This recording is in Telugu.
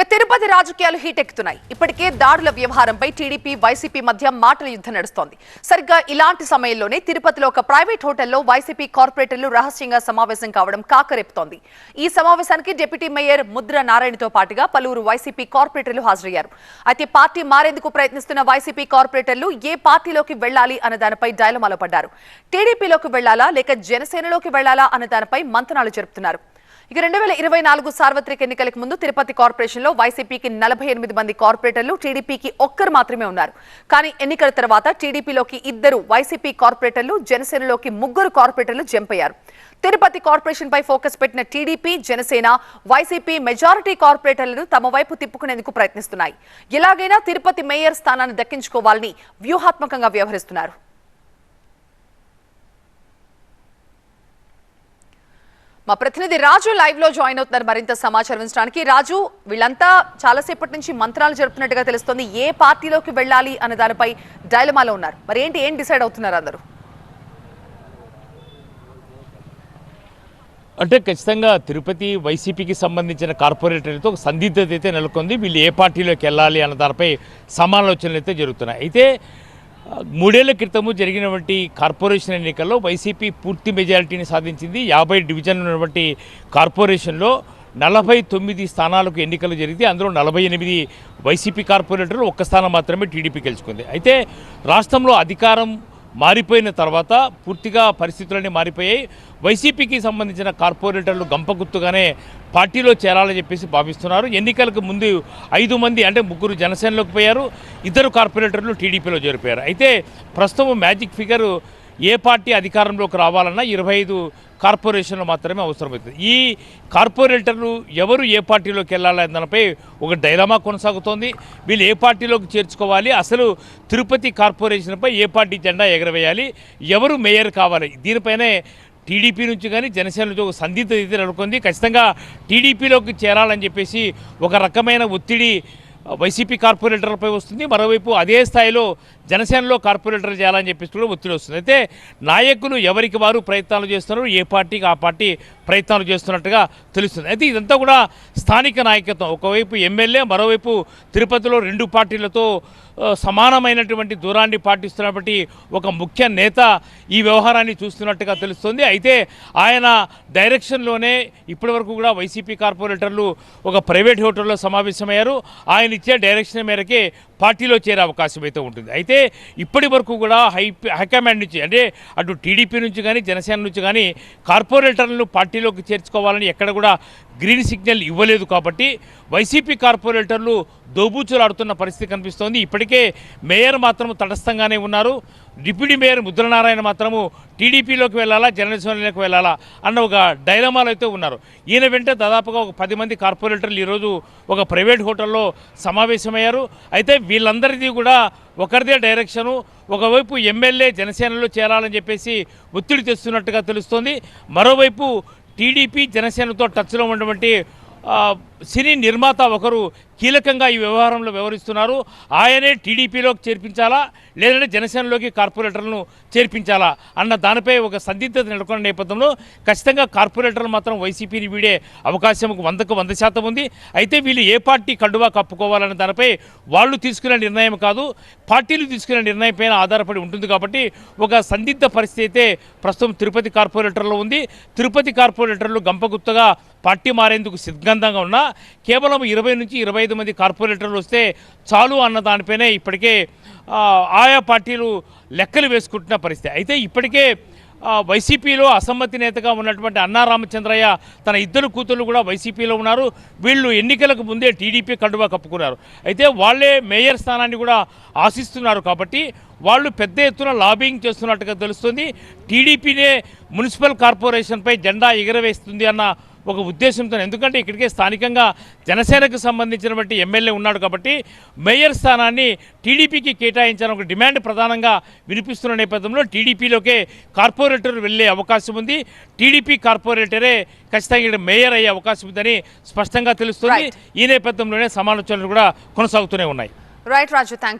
ఇక తిరుపతి రాజకీయాలు హీట్ ఎక్కుతున్నాయి ఇప్పటికే దాడుల వ్యవహారంపై టీడీపీ వైసీపీ మధ్య మాటల యుద్ధం నడుస్తోంది. సరిగ్గా ఇలాంటి సమయంలోనే తిరుపతిలో ఒక ప్రైవేట్ హోటల్లో వైసీపీ కార్పొరేటర్లు రహస్యంగా సమావేశం కావడం కాకరేపుతోంది. ఈ సమావేశానికి డిప్యూటీ మేయర్ ముద్ర నారాయణతో పాటుగా పలువురు వైసీపీ కార్పొరేటర్లు హాజరయ్యారు. అయితే పార్టీ మారేందుకు ప్రయత్నిస్తున్న వైసీపీ కార్పొరేటర్లు ఏ పార్టీలోకి వెళ్ళాలి అన్న దానిపై డైలమాలో పడ్డారు. టీడీపీలోకి వెళ్ళాలా లేక జనసేనలోకి వెళ్ళాలా అన్న దానిపై మంతనాలు జరుపుతున్నారు. ఇక రెండు వేల ఇరవై నాలుగు సార్వత్రిక ఎన్నికలకు ముందు తిరుపతి కార్పొరేషన్లో వైసీపీకి నలభై ఎనిమిది మంది కార్పొరేటర్లు టీడీపీకి ఒక్కరు మాత్రమే ఉన్నారు. కానీ ఎన్నికల తర్వాత టీడీపీలోకి ఇద్దరు వైసీపీ కార్పొరేటర్లు జనసేనలోకి ముగ్గురు కార్పొరేటర్లు జంప్ అయ్యారు తిరుపతి కార్పొరేషన్ పై ఫోకస్ పెట్టిన టీడీపీ జనసేన వైసీపీ మెజారిటీ కార్పొరేటర్లను తమ వైపు తిప్పుకునేందుకు ప్రయత్నిస్తున్నాయి. ఎలాగైనా తిరుపతి మేయర్ స్థానాన్ని దక్కించుకోవాలని వ్యూహాత్మకంగా వ్యవహరిస్తున్నారు. మా ప్రతినిధి రాజు లైవ్లో జాయిన్ అవుతున్నారు మరింత సమాచారం ఇచ్చడానికి రాజు వీళ్ళంతా చాలాసేపటి నుంచి మంత్రాలు జరుపుతున్నట్టుగా తెలుస్తోంది. ఏ పార్టీలోకి వెళ్ళాలి అనే దానిపై డైలమాలో ఉన్నారు. మరి ఏంటి ఏం డిసైడ్ అవుతున్నారు అందరూ? అంటే ఖచ్చితంగా తిరుపతి వైసీపీకి సంబంధించిన కార్పొరేటర్లతో ఒక సందిగ్ధత అయితే నెలకొంది. వీళ్ళు ఏ పార్టీలోకి వెళ్ళాలి అన్న దానిపై సమాలోచనలు అయితే జరుగుతున్నాయి. అయితే మూడేళ్ళ క్రితము జరిగినటువంటి కార్పొరేషన్ ఎన్నికల్లో వైసీపీ పూర్తి మెజారిటీని సాధించింది. యాభై డివిజన్లు ఉన్నటువంటి కార్పొరేషన్లో నలభై తొమ్మిది స్థానాలకు ఎన్నికలు జరిగితే అందులో నలభై ఎనిమిది వైసీపీ కార్పొరేటర్లు ఒక్క స్థానం మాత్రమే టీడీపీ గెలుచుకుంది. అయితే రాష్ట్రంలో అధికారం మారిపోయిన తర్వాత పూర్తిగా పరిస్థితులన్నీ మారిపోయాయి. వైసీపీకి సంబంధించిన కార్పొరేటర్లు గంపగుత్తుగానే పార్టీలో చేరాలని చెప్పేసి భావిస్తున్నారు. ఎన్నికలకు ముందు ఐదు మంది అంటే ముగ్గురు జనసేనలోకి పోయారు. ఇద్దరు కార్పొరేటర్లు టీడీపీలో చేరిపోయారు. అయితే ప్రస్తుతం మ్యాజిక్ ఫిగర్ ఏ పార్టీ అధికారంలోకి రావాలన్నా ఇరవై ఐదు కార్పొరేషన్లు మాత్రమే అవసరమవుతుంది ఈ కార్పొరేటర్లు ఎవరు ఏ పార్టీలోకి వెళ్ళాలనే దానిపై ఒక డైలమా కొనసాగుతోంది. వీళ్ళు ఏ పార్టీలోకి చేర్చుకోవాలి? అసలు తిరుపతి కార్పొరేషన్పై ఏ పార్టీ జెండా ఎగరవేయాలి? ఎవరు మేయర్ కావాలి? దీనిపైనే టీడీపీ నుంచి కానీ జనసేన నుంచి ఒక సందిగ్ధ అయితే నెలకొంది. ఖచ్చితంగా టీడీపీలోకి చేరాలని చెప్పేసి ఒక రకమైన ఒత్తిడి వైసీపీ కార్పొరేటర్లపై వస్తుంది. మరోవైపు అదే స్థాయిలో జనసేనలో కార్పొరేటర్ చేయాలని చెప్పేసి కూడా ఒత్తిడి వస్తుంది. అయితే నాయకులు ఎవరికి వారు ప్రయత్నాలు చేస్తున్నారు ఏ పార్టీకి ఆ పార్టీ ప్రయత్నాలు చేస్తున్నట్టుగా తెలుస్తుంది. అయితే ఇదంతా కూడా స్థానిక నాయకత్వం. ఒకవైపు ఎమ్మెల్యే మరోవైపు తిరుపతిలో రెండు పార్టీలతో సమానమైనటువంటి దూరాన్ని పాటిస్తున్నటువంటి ఒక ముఖ్య నేత ఈ వ్యవహారాన్ని చూస్తున్నట్టుగా తెలుస్తుంది. అయితే ఆయన డైరెక్షన్లోనే ఇప్పటివరకు కూడా వైసీపీ కార్పొరేటర్లు ఒక ప్రైవేట్ హోటల్లో సమావేశమయ్యారు. ఆయన ఇచ్చే డైరెక్షన్ మేరకే పార్టీలో చేరే అవకాశం అయితే ఉంటుంది. అయితే ఇప్పటి వరకు కూడా హై హైకమాండ్ నుంచి అంటే అటు టీడీపీ నుంచి కానీ జనసేన నుంచి కానీ కార్పొరేటర్లను పార్టీలోకి చేర్చుకోవాలని ఎక్కడ కూడా గ్రీన్ సిగ్నల్ ఇవ్వలేదు కాబట్టి వైసీపీ కార్పొరేటర్లు దోబూచులాడుతున్న పరిస్థితి కనిపిస్తోంది. ఇప్పటికే మేయర్ మాత్రం తటస్థంగానే ఉన్నారు. డిప్యూటీ మేయర్ ముద్రనారాయణ మాత్రము టీడీపీలోకి వెళ్ళాలా జనసేనలోకి వెళ్ళాలా అన్న ఒక డైలమాలో అయితే ఉన్నారు. ఈయన వెంట దాదాపుగా ఒక పది మంది కార్పొరేటర్లు ఈరోజు ఒక ప్రైవేట్ హోటల్లో సమావేశమయ్యారు. అయితే వీళ్ళందరిది కూడా ఒకరిదే డైరెక్షను ఒకవైపు ఎమ్మెల్యే జనసేనలో చేరాలని చెప్పేసి ఒత్తిడి తెస్తున్నట్టుగా తెలుస్తోంది. మరోవైపు టీడీపీ జనసేనతో టచ్లో ఉన్నటువంటి సినీ నిర్మాత ఒకరు కీలకంగా ఈ వ్యవహారంలో వ్యవహరిస్తున్నారు. ఆయనే టీడీపీలోకి చేర్పించాలా? లేదంటే జనసేనలోకి కార్పొరేటర్లను చేర్పించాలా? అన్న దానిపై ఒక సందిగ్ధత నెలకొన్న నేపథ్యంలో ఖచ్చితంగా కార్పొరేటర్లు మాత్రం వైసీపీని వీడే అవకాశం వందకు వంద శాతం ఉంది. అయితే వీళ్ళు ఏ పార్టీ కండువా కప్పుకోవాలన్న దానిపై వాళ్ళు తీసుకునే నిర్ణయం కాదు పార్టీలు తీసుకునే నిర్ణయం పైన ఆధారపడి ఉంటుంది కాబట్టి ఒక సందిగ్ధ పరిస్థితి అయితే ప్రస్తుతం తిరుపతి కార్పొరేటర్లో ఉంది. తిరుపతి కార్పొరేటర్లు గంపగుత్తగా పార్టీ మారేందుకు సిద్ధంగా ఉన్నా కేవలం ఇరవై నుంచి ఇరవై ఐదు మంది కార్పొరేటర్లు వస్తే చాలు అన్న దానిపైనే ఇప్పటికే ఆయా పార్టీలు లెక్కలు వేసుకుంటున్న పరిస్థితి. అయితే ఇప్పటికే వైసీపీలో అసమ్మతి నేతగా ఉన్నటువంటి అన్నా రామచంద్రయ్య తన ఇద్దరు కూతుళ్ళు కూడా వైసీపీలో ఉన్నారు. వీళ్ళు ఎన్నికలకు ముందే టీడీపీ కండువా కప్పుకున్నారు. అయితే వాళ్ళే మేయర్ స్థానాన్ని కూడా ఆశిస్తున్నారు కాబట్టి వాళ్ళు పెద్ద ఎత్తున లాబింగ్ చేస్తున్నట్టుగా తెలుస్తుంది. టీడీపీనే మున్సిపల్ కార్పొరేషన్పై జెండా ఎగరవేస్తుంది అన్న ఒక ఉద్దేశంతో ఎందుకంటే ఇక్కడికే స్థానికంగా జనసేనకు సంబంధించినటువంటి ఎమ్మెల్యే ఉన్నాడు కాబట్టి మేయర్ స్థానాన్ని టీడీపీకి కేటాయించాలని ఒక డిమాండ్ ప్రధానంగా వినిపిస్తున్న నేపథ్యంలో టీడీపీలోకే కార్పొరేటర్ వెళ్ళే అవకాశం ఉంది. టీడీపీ కార్పొరేటరే ఖచ్చితంగా ఇక్కడ మేయర్ అయ్యే అవకాశం ఉందని స్పష్టంగా తెలుస్తుంది. ఈ నేపథ్యంలోనే సమాలోచనలు కూడా కొనసాగుతూనే ఉన్నాయి. రైట్ రాజు థ్యాంక్